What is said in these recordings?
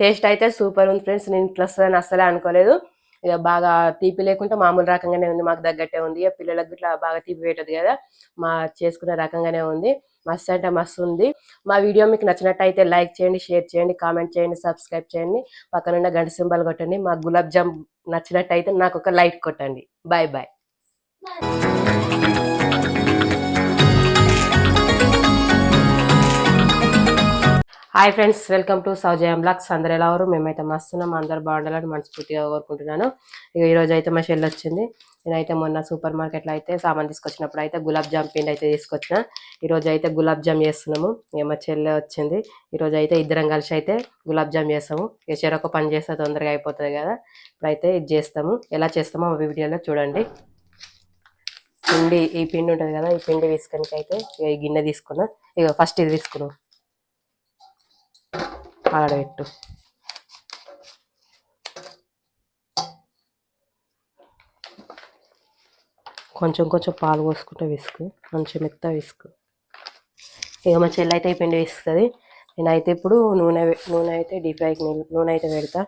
Taste అయితే super ఉంది friends. నేను ఇట్లా వస్తుందని అస్సలే అనుకోలేదు. ఇక బాగా తీపి లేకుంటే మామూలు రకంగానే ఉంది. మాకు తగ్గట్టే ఉంది. ఇక పిల్లలకు ఇట్లా బాగా తీపి పెట్టదు కదా. మా చేసుకునే రకంగానే ఉంది. మస్తు అంటే మస్తు ఉంది. మా వీడియో మీకు నచ్చినట్టయితే లైక్ చేయండి షేర్ చేయండి కామెంట్ చేయండి సబ్స్క్రైబ్ చేయండి. పక్కనున్న గంట సింబల్ కొట్టండి. మా గులాబ్ జామ్ నచ్చినట్టయితే నాకు ఒక లైక్ కొట్టండి. Bye bye hi friends welcome to సౌజయం blogs. అందరు ఎలా ఉన్నారు? మేమైతే మస్తున్నాం అందరు బాగుండాలని మనస్ఫూర్తిగా కోరుకుంటున్నాను. ఇక ఈరోజు అయితే మా షెల్ వచ్చింది. నేనైతే మొన్న సూపర్ మార్కెట్లో అయితే సామాన్ తీసుకొచ్చినప్పుడు అయితే గులాబ్ జామ్ పిండి అయితే తీసుకొచ్చిన. ఈరోజు అయితే గులాబ్ జామ్ చేస్తున్నాము. ఇక మా చెల్లె వచ్చింది. ఈరోజు అయితే ఇద్దరం కలిసి అయితే గులాబ్ జామ్ చేస్తాము. ఇక చెరొక పని చేస్తే తొందరగా అయిపోతుంది కదా. ఇప్పుడైతే ఇది చేస్తాము. ఎలా చేస్తామో మా వీడియోలో చూడండి. పిండి ఈ పిండి ఉంటుంది కదా ఈ పిండి తీసుకొని అయితే ఇక ఈ గిన్నె తీసుకున్నా. ఇక ఫస్ట్ ఇది తీసుకున్నాం. ఆడబెట్టు కొంచెం కొంచెం పాలు పోసుకుంటే విసుకు కొంచెం మెత్త విసుకు ఇక మా చెల్లి అయితే ఈ పిండి విసుకుతుంది నేనైతే ఇప్పుడు నూనె నూనె అయితే డీప్ ఫ్రైకి నూనె అయితే పెడతా.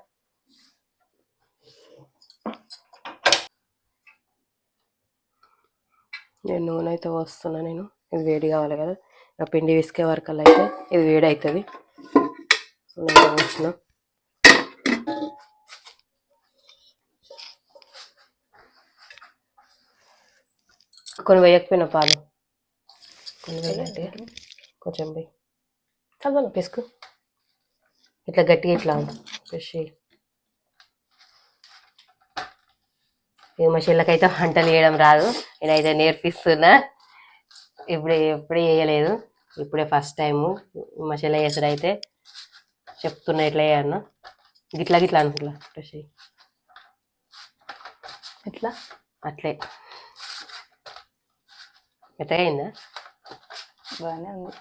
నేను నూనె అయితే వస్తున్నా నేను. ఇది వేడి కావాలి కదా. ఆ పిండి విసికే వరకల్లా అయితే ఇది వేడి అవుతుంది నూనె కొన్ని వేయకపోయిన పాలు. కొన్ని వేయాలంటే కొంచెం పోయి పిసుకు. ఇట్లా గట్టిగా ఇట్లా ఫ్రెష్ ఇక మా చెల్లకైతే వంటలు చేయడం రాదు. నేనైతే నేర్పిస్తున్నా. ఇప్పుడు ఎప్పుడు చేయలేదు. ఇప్పుడే ఫస్ట్ టైము మా చెల్ల అయితే చెప్తున్నా ఇట్లా చేయన్న గిట్లా గిట్లా అనుకుంటా ఫ్రెష్ ఎట్లా? అట్లే. మెత్తగా అయిందా బాగానే ఉంది.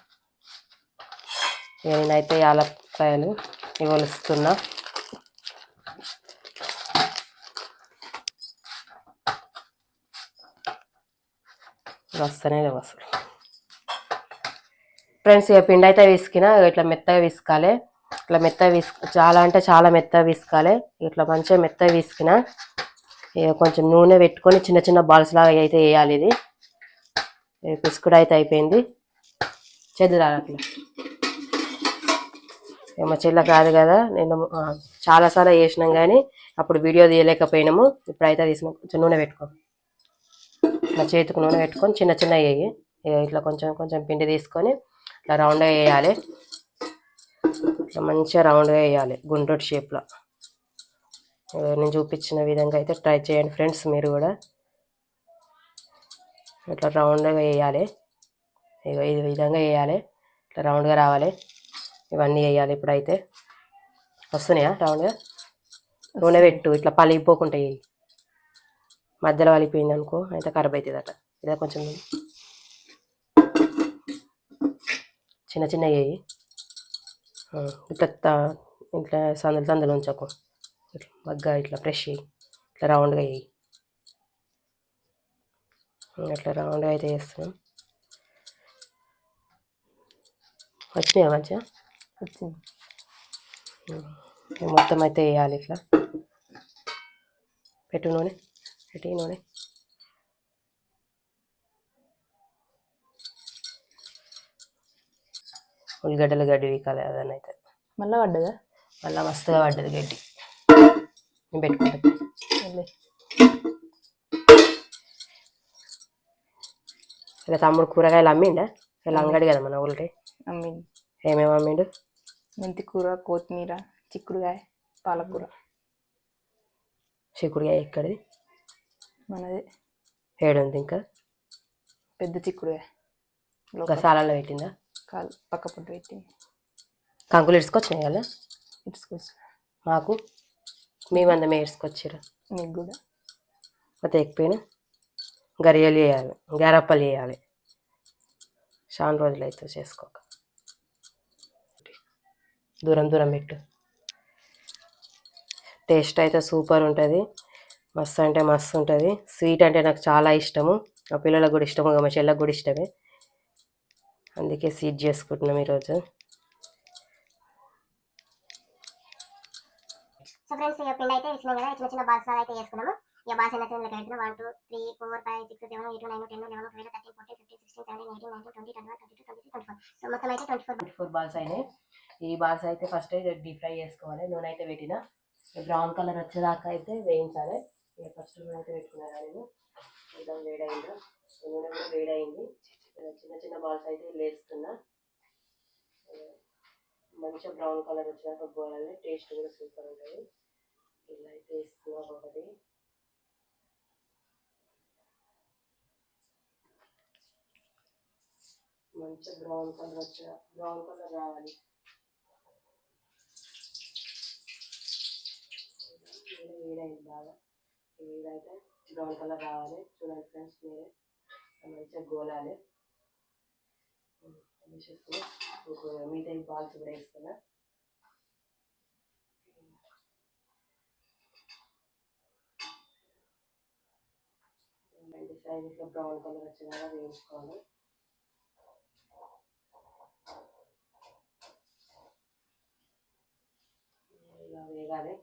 నేనైతే యాలక్కాయలు ఇవ్వలుస్తున్నా. వస్తూనే లేవు అసలు. ఫ్రెండ్స్ ఇక పిండి అయితే విసికిన ఇట్లా మెత్తగా విసుకాలి. ఇట్లా మెత్తగా విసుకు చాలా అంటే చాలా మెత్తగా విసుకాలి ఇట్లా మంచిగా మెత్త విసికిన ఇక కొంచెం నూనె పెట్టుకొని చిన్న చిన్న బాల్స్ లాగా అయితే వేయాలి ఇది. ఇక పిసుకుడు అయితే అయిపోయింది. చేద్దురా అట్లా. మా చెల్ల కాదు కదా నేను చాలాసార్లు చేసినాం కానీ అప్పుడు వీడియో తీయలేకపోయినాము. ఇప్పుడైతే తీసినాం. కొంచెం నూనె పెట్టుకో. ఇట్లా చేతికి నూనె పెట్టుకొని చిన్న చిన్న వేయి. ఇట్లా కొంచెం కొంచెం పిండి తీసుకొని ఇట్లా రౌండ్గా వేయాలి. ఇట్లా మంచిగా రౌండ్గా వేయాలి గుండ్రటి షేప్లో నేను చూపించిన విధంగా అయితే ట్రై చేయండి ఫ్రెండ్స్ మీరు కూడా. ఇట్లా రౌండ్గా వేయాలి. ఇగో ఈ విధంగా వేయాలి. ఇట్లా రౌండ్గా రావాలి. ఇవన్నీ వేయాలి ఇప్పుడైతే. వస్తున్నాయా రౌండ్గా నూనె పెట్టు ఇట్లా పలిగిపోకుండా వేయి. మధ్యలో పలిపోయింది అనుకో అయితే ఖరాబ్ అవుతుంది అట్లా ఇదే కొంచెం చిన్న చిన్న వేయి. ఇట్లా ఇట్లా సందులు సందులు ఉంచకు. ఇట్లా బగ్గా ఇట్లా ఫ్రెష్ ఇట్లా రౌండ్గా వేయి ఇట్లా రౌండ్గా అయితే చేస్తున్నాం వచ్చినాయా మంచిగా? వచ్చింది. మొత్తం అయితే వేయాలి ఇట్లా. పెట్టు నూనె. పెట్టి నూనె. ఉల్లిగడ్డలు గడ్డి వీకాలి అదని అయితే మళ్ళా పడ్డదా? మళ్ళీ మస్తుగా పడ్డది గడ్డి. నేను ఇలా తమ్ముడు కూరగాయలు అమ్మిండా? ఇలా అంగడి కదా మన ఊళ్ళకి అమ్మి ఏమేమి అమ్మిండు? మెంతి కూర కొత్తిమీర చిక్కుడుకాయ పాలకూర. చిక్కుడుకాయ ఎక్కడిది? మనది. ఏడుంది ఇంకా? పెద్ద చిక్కుడుకాయ సాలలో పెట్టిందా? కాలు పక్క పొట్టు పెట్టి. కంకులు ఇడుచుకొచ్చినాయి కదా? ఇడ్చుకొచ్చి మాకు? మేమందమే ఇడుచుకొచ్చారు మీకు కూడా? కొత్త ఎక్కిపోయిన గరియలు వేయాలి గారప్పలు వేయాలి చాలా రోజులు అయితే చేసుకోక. దూరం దూరం పెట్టు. టేస్ట్ అయితే సూపర్ ఉంటుంది. మస్తు అంటే మస్తు ఉంటుంది. స్వీట్ అంటే నాకు చాలా ఇష్టము. మా పిల్లలకు కూడా ఇష్టము మా చెల్లెకు కూడా ఇష్టమే. అందుకే స్వీట్ చేసుకుంటున్నాం ఈరోజు. సో ఫ్రెండ్స్ ఇక పిండి అయితే ఇచ్చినాం కదా చిన్న చిన్న బాల్స్ లాగా అయితే వేసుకున్నాము. ఇక బాల్స్ అయినా చిన్న లెక్క one two three four five six seven eight nine ten eleven twelve thirteen fourteen fifteen sixteen seventeen eighteen nineteen twenty twenty one twenty two twenty three twenty four so మొత్తం అయితే twenty four twenty four balls అయినాయి. ఈ balls అయితే first deep fry చేసుకోవాలి. నూనె అయితే పెట్టిన. Brown colour వచ్చేదాకా అయితే వేయించాలి. ఇక ఫస్ట్ నూనె అయితే పెట్టుకున్నాను నేను. కొంచెం వేడైందా. నూనె కూడా వేడైంది. చిన్న చిన్న బాల్స్ అయితే ఇలా వేస్తున్నా. మంచిగా బ్రౌన్ కలర్ వచ్చినాక గోవాలి టేస్ట్ కూడా సూపర్ ఉంటుంది. ఇలా అయితే వేస్తున్నా ఒకటి. మంచిగా బ్రౌన్ కలర్ వచ్చిన బ్రౌన్ కలర్ రావాలి. వేడైంది బాగా. వేడైతే బ్రౌన్ కలర్ రావాలి. చూడండి ఫ్రెండ్స్ మీరే మంచిగా గోలాలి. వేసేస్తున్నా ఇంకో బాల్స్ కూడా వేస్తున్నా. సైడ్ ఇట్లా బ్రౌన్ కలర్ వచ్చేలాగా వేయించుకోవాలి. ఇలా వేగాలి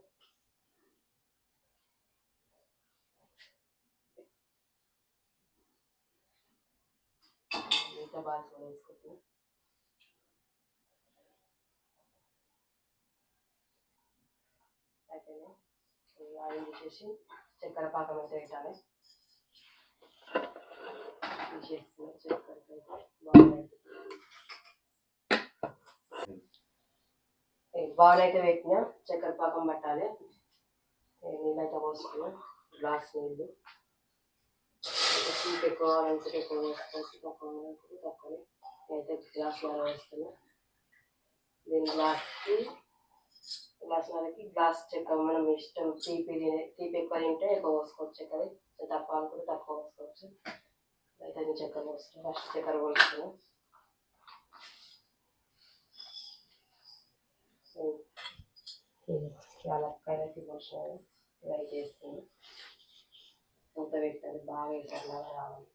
మిగతా బాల్స్ కూడా వేసుకుంటున్నా అయిపోయినాయి ఇవి ఆయిల్ తీసేసి చక్కెర పాకం అయితే పెట్టాలి. తీసేస్తున్నా చక్కెర అయితే బాగా అయితే పెట్టినా చక్కెర పాకం పట్టాలి. నీళ్ళైతే అయితే పోసుకున్నా గ్లాస్ నీళ్ళు. స్వీట్ ఎక్కువ కావాలంటే ఎక్కువ వేసుకోవచ్చు తక్కువ తక్కువ నేనైతే గ్లాస్ మీద వేస్తున్నా దీని గ్లాస్కి గ్లాస్ గ్లాస్ చెక్క మనం ఇష్టం. తీపి తీపి ఎక్కువ తింటే ఎక్కువ పోసుకోవచ్చు చక్కెర తక్కువ అనుకుంటే తక్కువ పోసుకోవచ్చు. అయితే నేను చక్కెర పోస్తాను ఫస్ట్ చక్కెర పోస్తున్నాను యాలక్కాయలకి పోసినాను ఫ్రై చేస్తాను. మూత పెట్టాలి. బాగా వేసేలాగా రావాలి.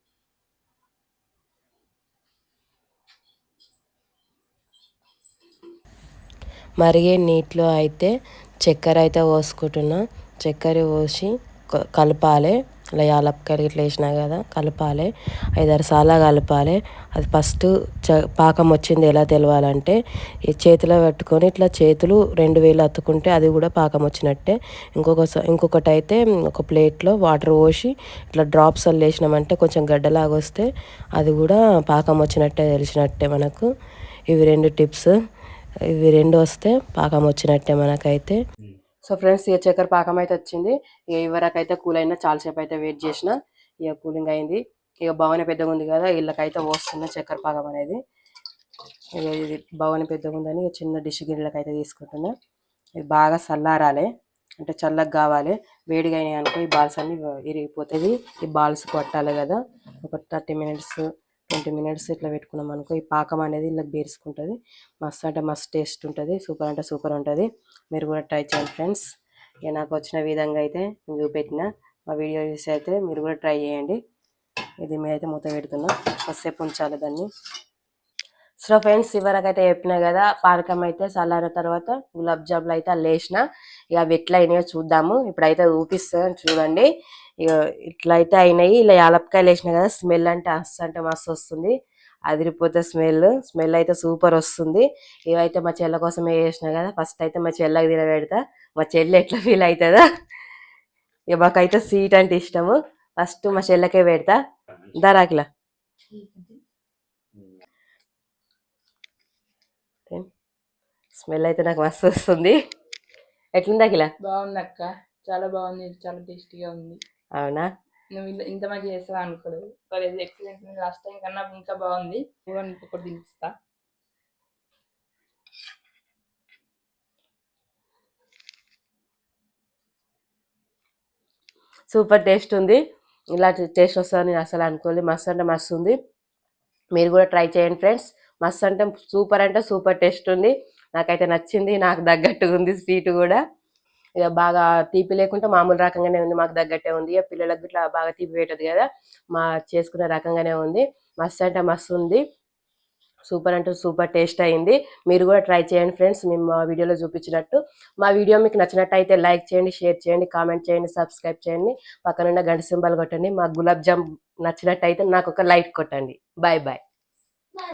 మరిగే నీటిలో అయితే చక్కెర అయితే పోసుకుంటున్నా. చక్కెర పోసి కలపాలి. ఇలా యాలక్కాయలు ఇట్లా వేసినా కదా కలపాలి. ఐదారు సార్లు కలపాలి. అది ఫస్ట్ చ పాకం వచ్చింది ఎలా తెలవాలంటే ఈ చేతిలో పెట్టుకొని ఇట్లా చేతులు రెండు వేలు అత్తుకుంటే అది కూడా పాకం వచ్చినట్టే. ఇంకొక ఇంకొకటి అయితే ఒక ప్లేట్లో వాటర్ పోసి ఇట్లా డ్రాప్స్ అల్లు వేసినామంటే కొంచెం గడ్డలాగా వస్తే అది కూడా పాకం వచ్చినట్టే తెలిసినట్టే మనకు. ఇవి రెండు టిప్స్. ఇవి రెండు వస్తే పాకం వచ్చినట్టే మనకైతే. సో ఫ్రెండ్స్ ఇక చక్కెర పాకం అయితే వచ్చింది. ఇక ఇవరకు అయితే కూల్ అయినా చాలాసేపు అయితే వెయిట్ చేసిన ఇక కూలింగ్ అయింది. ఇక భవన పెద్దగా ఉంది కదా వీళ్ళకైతే పోస్తున్న చక్కెర పాకం అనేది. ఇక ఇది భవన పెద్దగా ఉందని ఇక చిన్న డిష్ గిన్నెలకు అయితే తీసుకుంటున్నా. ఇది బాగా చల్లారాలి అంటే చల్లగా కావాలి. వేడిగా అయినాయి అనుకో ఈ బాల్స్ అన్ని ఇరిగిపోతుంది ఈ బాల్స్ కొట్టాలి కదా ఒక థర్టీ మినిట్స్ ట్వంటీ మినిట్స్ ఇట్లా పెట్టుకున్నాం అనుకో ఈ పాకం అనేది ఇలా బేరుసుకుంటుంది మస్తు అంటే మస్తు టేస్ట్ ఉంటుంది. సూపర్ అంటే సూపర్ ఉంటుంది. మీరు కూడా ట్రై చేయండి ఫ్రెండ్స్. ఇక నాకు వచ్చిన విధంగా అయితే నేను చూపెట్టిన మా వీడియో చూసి అయితే మీరు కూడా ట్రై చేయండి. ఇది మీరైతే మూత పెడుతున్నా. కొద్దిసేపు ఉంచాలి దాన్ని. సో ఫ్రెండ్స్ ఇవరకైతే చెప్పిన కదా పానకం అయితే చల్లారిన తర్వాత గులాబ్ జాములు అయితే లేచిన ఇక అవి ఎట్లా అయినాయో చూద్దాము. ఇప్పుడైతే ఊపిస్తాను చూడండి. ఇక ఇట్లా అయితే అయినాయి. ఇలా యాలక్కాయలు వేసిన కదా స్మెల్ అంటే అస్స అంటే మస్తు వస్తుంది. అదిరిపోతే స్మెల్. స్మెల్ అయితే సూపర్ వస్తుంది. ఇవైతే మా చెల్ల కోసమే చేసిన కదా ఫస్ట్ అయితే మా చెల్లకి తినబెడతా. మా చెల్లి ఎట్లా ఫీల్ అవుతుందా. ఇక మాకైతే స్వీట్ అంటే ఇష్టము. ఫస్ట్ మా చెల్లకే పెడతా. దరాకిలా స్మెల్ అయితే నాకు మస్తు వస్తుంది. ఎట్లుంది అఖిల? బాగుంది అక్క. చాలా బాగుంది. చాలా టేస్టీగా ఉంది. అవునా? నువ్వు ఇంత- మంచి చేస్తావు అనుకోలేదు. ఎక్సలెంట్ లాస్ట్ టైం కన్నా ఇంకా బాగుంది. కూడా ఇంకొకటి తినిపిస్తా. సూపర్ టేస్ట్ ఉంది. ఇలాంటి టేస్ట్ వస్తుందని నేను అసలు అనుకోలేదు. మస్తు అంటే మస్తు ఉంది. మీరు కూడా ట్రై చేయండి ఫ్రెండ్స్. మస్తు అంటే సూపర్ అంటే సూపర్ టేస్ట్ ఉంది. నాకైతే నచ్చింది నాకు తగ్గట్టుగా ఉంది స్వీట్ కూడా. ఇక బాగా తీపి లేకుంటే మామూలు రకంగానే ఉంది మాకు తగ్గట్టే ఉంది. ఇక పిల్లలకు ఇట్లా బాగా తీపి పెట్టదు కదా మా చేసుకునే రకంగానే ఉంది. మస్తు అంటే మస్తు ఉంది. సూపర్ అంటే సూపర్ టేస్ట్ అయింది. మీరు కూడా ట్రై చేయండి ఫ్రెండ్స్ మేము మా వీడియోలో చూపించినట్టు. మా వీడియో మీకు నచ్చినట్టయితే లైక్ చేయండి షేర్ చేయండి కామెంట్ చేయండి సబ్స్క్రైబ్ చేయండి. పక్కనున్న గంట సింబల్ కొట్టండి. మా గులాబ్ జామ్ నచ్చినట్టయితే నాకు ఒక లైక్ కొట్టండి. Bye bye